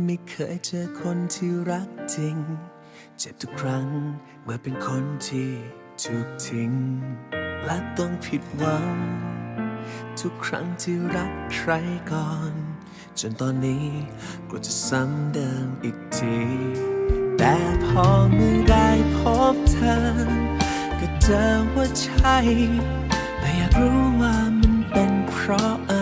ไม่เคยเจอคนที่รักจริง เจ็บทุกครั้งเมื่อเป็นคนที่ถูกทิ้ง และต้องผิดหวัง ทุกครั้งที่รักใครก่อน จนตอนนี้กลัวจะซ้ำเดิมอีกที แต่พอเมื่อได้พบเธอ ก็เจอว่าใช่ แต่อยากรู้ว่ามันเป็นเพราะอะไร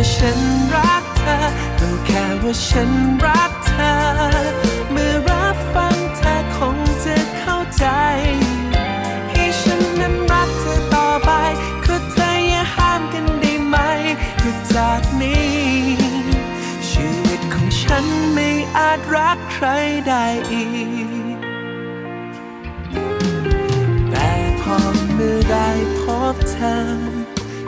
ว่าฉันรักเธอรู้แค่ว่าฉันรักเธอ เมื่อรับฟังเธอคงจะเข้าใจ ให้ฉันนั้นรักเธอต่อไปก็เธออย่าห้ามกันได้ไหมก็จากนี้ ชีวิตของฉันไม่อาจรักใครได้อีก แต่พอเมื่อได้พบเธอ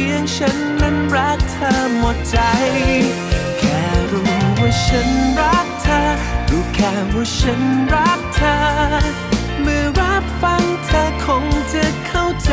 พียงฉันนั้นรักเธอหมดใจ แค่รู้ว่าฉันรักเธอ รู้แค่ว่าฉันรักเธอ เมื่อรับฟังเธอคงจะเข้าใจ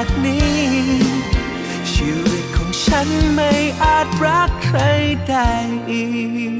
จากนี้ ชีวิตของฉันไม่อาจรักใครได้อีก